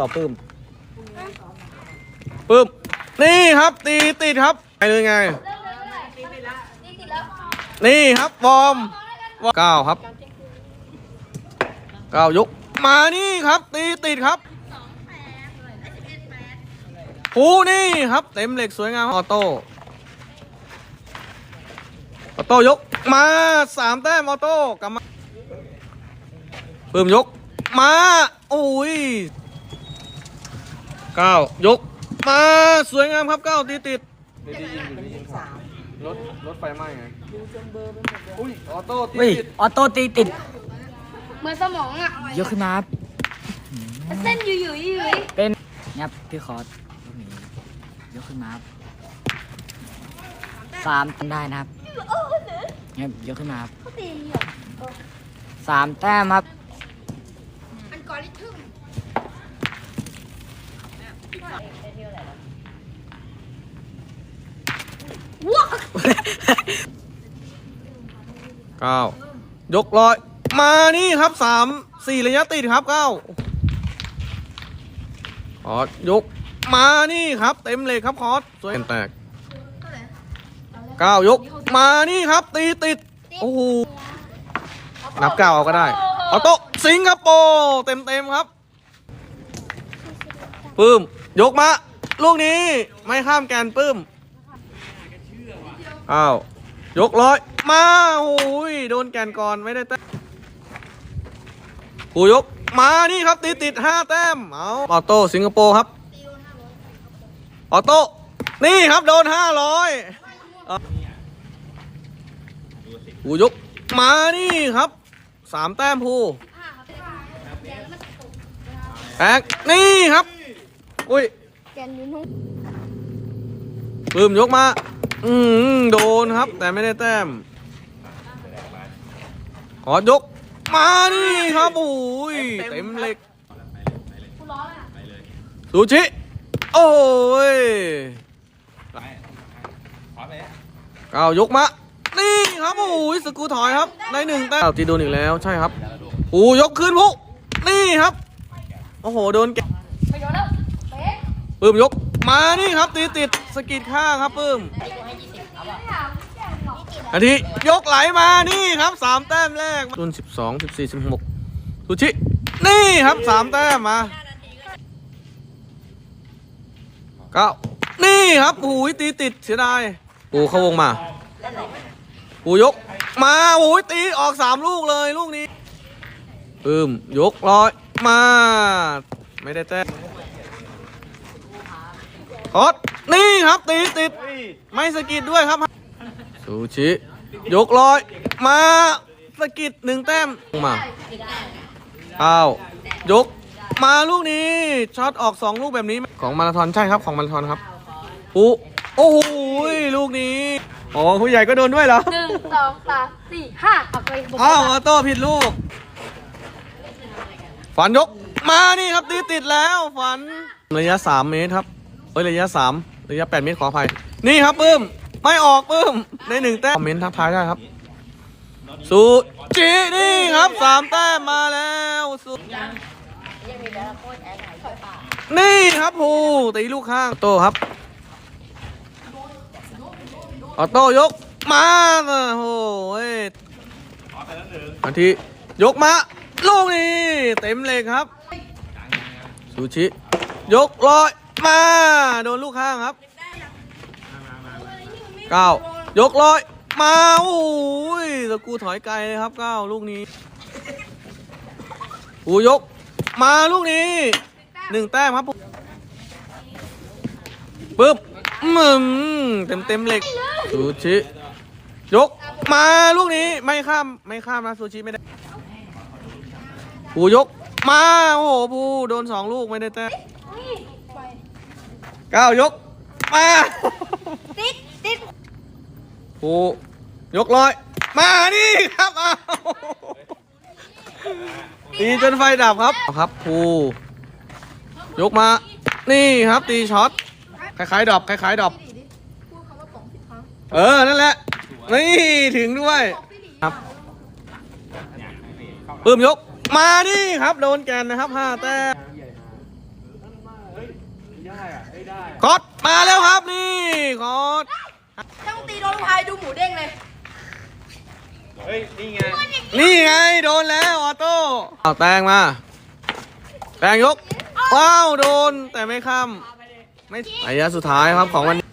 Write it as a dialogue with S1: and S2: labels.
S1: ต่อปื้มปื้มนี่ครับตีติดครับไปเลยไง นี่ครับวอร์มเก้าครับเก้ายกมานี่ครับตีติดครับหูนี่ครับ เต็มเหล็กสวยงามออโต้ออโต้ยกมาสามแต้มออโต้กลับมาเพิ่มยกมาโอ้ย เก้ายก มาสวยงามครับเก้าตีติดรถรถไฟไหม้ไงอุ้ยออโต้ตี
S2: เฮ้ย
S1: ติด
S2: ออโต้ตีติด
S3: เหมือนสมองอะ
S2: ยกขึ้นมาครับ
S3: เส้นอยู่อยู่อยู่
S2: เป็นเนี่ยครับพี่คอร์สลูกนี้ยกขึ้นมาครับสามได้นะครับเนี่ยยกขึ้นมาครับสามแต้มครับ
S1: เก้ายกร้อย มานี่ครับสามสี่ระยะติดครับเก้าคอร์สยกมานี่ครับ เต็มเลยครับคอร์สสวยแตกเก้ายกมานี่ครับ ตีติดโอ้โหนับเก้าเอาก็ได้ออโต้สิงคโปร์เต็มเต็มๆครับปื้ม ยกมา ลูกนี้ ไม่ข้ามแกนปื้ม อ้าว ยกร้อย มาโอ้ยโดนแกนก่อนไม่ได้แต้มกูยก มานี่ครับ ติดติดห้าแต้ม เอาออโต้สิงคโปร์ครับ ออโต้ นี่ครับโดนห้าร้อยกูยก มานี่ครับสามแต้มพูแอกนี่ครับ อุ้ย
S3: แกนอยู่นู้น
S1: ปืมยกมา อืมโดนครับ แต่ไม่ได้แต้มขอยก มานี่ครับโอ้ยเต็มเหล็กซูชิ โอ้ยเก้ายกมา นี่ครับโอ้ยสกูถอยครับ ได้หนึ่งแต้มตีโดนอีกแล้วใช่ครับโอ้ยกขึ้นพุนี่ครับ โอ้โห โดนแกะ
S3: ไปโดนแล้วเปื้
S1: มยก มานี่ครับตีติดสกิดข้างครับปื้มอันทียกไหลมานี่ครับสามแต้มแรกรุ่นสิบสองสิบสี่สิบหกสุชิ นี่ครับสามแต้มมาเก้านี่ครับหูยตีติดเสียดายปูเข้าวงมาปูยก มาหูยตีออกสามลูกเลยลูกนี้ปื้มยกร้อยมา ไม่ได้แต้ม คอสนี่ครับตีติดไม่สะกิดด้วยครับซูชิยกร้อย มาสะกิดหนึ่งแต้มมาอ้าวยกมาลูกนี้ช็อตออกสองลูกแบบนี้ของมาราธอนใช่ครับของมาราธอนครับปูโอ้โหลูกนี้อ๋อผู้ใหญ่ก็โดนด้วยเหรอ
S3: หนึ่งสองสามสี่ห้าเอาไปบุก
S1: อ้าวออโต้ผิดลูก ฝันยกมานี่ครับตีติดแล้วฝันระยะสามเมตรครับ เอ้ยระยะสามระยะแปดเมตรขออภัย นี่ครับปื้ม ไม่ออกปื้ม ในหนึ่งแต้ม คอมเมนต์ทักทายได้ครับสุจินี่ครับสามแต้มมาแล้วสุนี่ครับภูตีลูกข้างออโต้ครับออโต้ยกมาโอ้โหยอันทียกมาลูกนี้เต็มเลยครับ ซูชิ ยกร้อย มาโดนลูกข้างครับเก้ายกร้อยมาโอ้ยตะกูถอยไกลเลยครับเก้าลูกนี้ปูยก มาลูกนี้หนึ่งแต้มครับปึ๊บมึมเต็มเต็มเหล็กซูชิยกมาลูกนี้ไม่ข้ามไม่ข้ามนะซูชิไม่ได้ปูยกมาโอ้โหปูโดนสองลูกไม่ได้แต้ม ก้าวยก มา
S3: ติดติด
S1: ผูยกร้อย มา นี่ครับเอาตีจนไฟดับครับครับผูยกมา นี่ครับตีช็อต คล้ายๆดรอปคล้ายๆดรอปเออ นั่นแหละ นี่ ถึงด้วย ครับปื้มยก มา นี่ครับ โดนแกนนะครับห้าแต้ม คอสมาแล้วครับนี่คอส
S3: ต้องตีโดนพายดูหมูเด้งเลย
S1: นี่ไงโดนแล้วออโต้เอาแตงมาแตงยกว้าวโดนแต่ไม่ข้ามไม่ระยะสุดท้ายครับของวันนี้